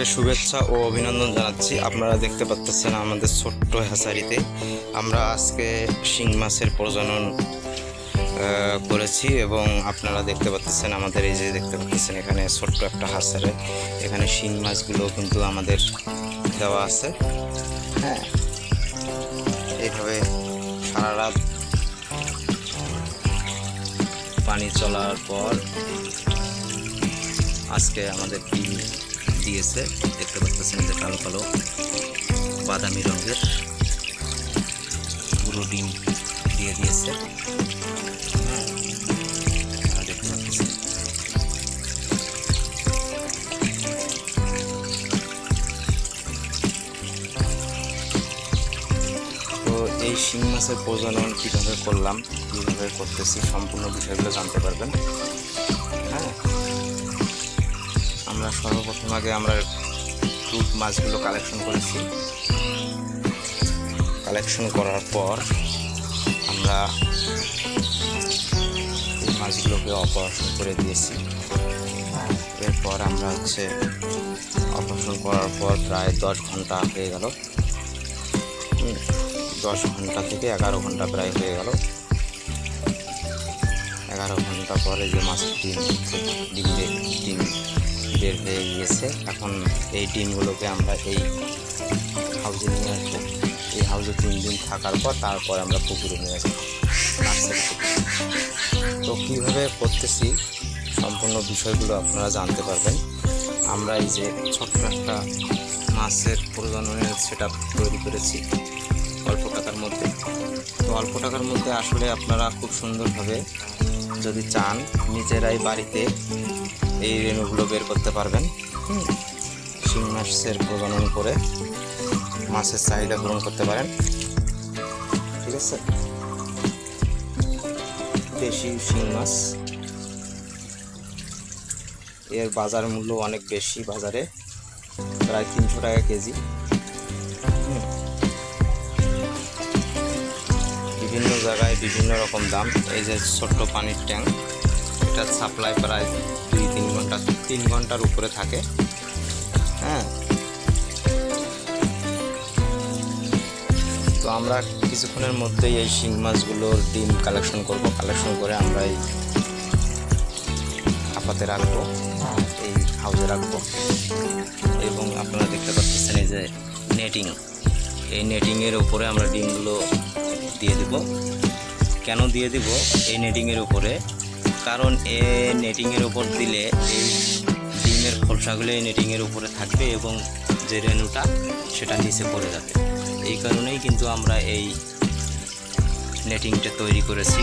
সবাইকে শুভেচ্ছা ও অভিনন্দন জানাচ্ছি। আপনারা দেখতে পাচ্ছেন আমাদের ছোট্ট হ্যাচারিতে। আমরা আজকে শিং মাছের প্রজনন করেছি এবং আপনারা দেখতে পাচ্ছেন আমাদের এই যে দেখতে পাচ্ছেন এখানে ছোট্ট একটা হাসারে। এখানে শিং মাছগুলো কিন্তু আমাদের দেওয়া আছে। হ্যাঁ এইভাবে সারা রাত পানি চলার পর আজকে আমাদের দিয়েছে, দেখতে পাচ্ছেন যে কালো কালো বাদামি রঙের পুরো ডিম দিয়ে দিয়েছে। এই শিং মাছের প্রজনন কীভাবে করলাম, কীভাবে করতেছি, সম্পূর্ণ বিষয়গুলো জানতে পারবেন। সর্বপ্রথম আগে আমরা রুট মাছগুলো কালেকশন করেছি। কালেকশন করার পর আমরা মাছগুলোকে অপারেশন করে দিয়েছি। এরপর আমরা হচ্ছে অপারেশন করার পর প্রায় দশ ঘণ্টা হয়ে গেল। দশ ঘণ্টা থেকে এগারো ঘণ্টা প্রায় হয়ে গেল। এগারো ঘণ্টা পরে যে ডিম ডিম ডিম বের হয়ে গিয়েছে। এখন এই ডিমগুলোকে আমরা এই হাউজে নিয়ে আসব। এই হাউজে তিন দিন থাকার পর তারপর আমরা পুকুরে নিয়ে আসব। তো কীভাবে করতেছি সম্পূর্ণ বিষয়গুলো আপনারা জানতে পারবেন। আমরা এই যে ছোট্ট একটা মাছের প্রজননের সেট তৈরি করেছি অল্প টাকার মধ্যে। তো অল্প টাকার মধ্যে আসলে আপনারা খুব সুন্দরভাবে যদি চান নিজেরাই বাড়িতে এই রেণুগুলো বের করতে পারবেন। শিং মাছের প্রজনন করে মাছের চাহিদা পূরণ করতে পারেন। ঠিক আছে? দেশি শিং মাছ। এর বাজার মূল্য অনেক বেশি বাজারে প্রায় তিনশো টাকা কেজি। বিভিন্ন জায়গায় বিভিন্ন রকম দাম। এই যে ছোট্ট পানির ট্যাঙ্ক। এটা সাপ্লাই প্রায় দুই, তিন ঘণ্টা, তিন ঘণ্টার উপরে থাকে। হ্যাঁ। তো আমরা কিছুক্ষণের মধ্যেই এই শিং মাছগুলোর ডিম কালেকশন করব। কালেকশন করে আমরা এই হাপাতে রাখব, এই হাউজে রাখব। এবং আপনারা দেখতে পাচ্ছেন এই যে নেটিং এই নেটিংয়ের উপরে আমরা ডিমগুলো দিয়ে দিব। কেন দিয়ে দিব? এই নেটিংয়ের উপরে কারণ এ নেটিংয়ের উপর দিলে এই ডিমের খোলসাগুলো এই নেটিংয়ের উপরে থাকবে এবং যে রেণুটা সেটা নিচে পড়ে যাবে। এই কারণেই কিন্তু আমরা এই নেটিংটা তৈরি করেছি।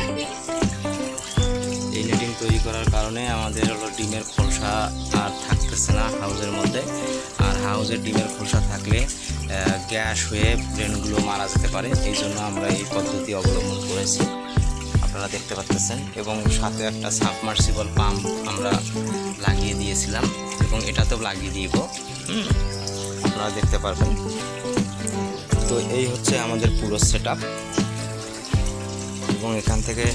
এই নেটিং তৈরি করার কারণে আমাদের হলো ডিমের খোলসা আর থাকতেছে না হাউজের মধ্যে। আর হাউজের ডিমের খোলসা থাকলে গ্যাস হয়ে ব্রেনগুলো মারা যেতে পারে। এই জন্য আমরা এই পদ্ধতি অবলম্বন করেছি। আপনারা দেখতে পাচ্ছেন এবং সাথে একটা সাবমার্সিবল পাম্প আমরা লাগিয়ে দিয়েছিলাম এবং এটাতেও লাগিয়ে দিব। আপনারা দেখতে পারবেন। তো এই হচ্ছে আমাদের পুরো সেট এবং এখান থেকে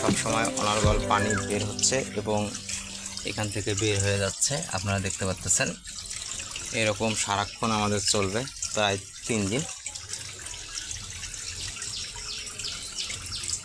সব সময় অনর্গল পানি বের হচ্ছে এবং এখান থেকে বের হয়ে যাচ্ছে, আপনারা দেখতে পাচ্ছেন। এরকম সারাক্ষণ আমাদের চলবে প্রায় তিন দিন।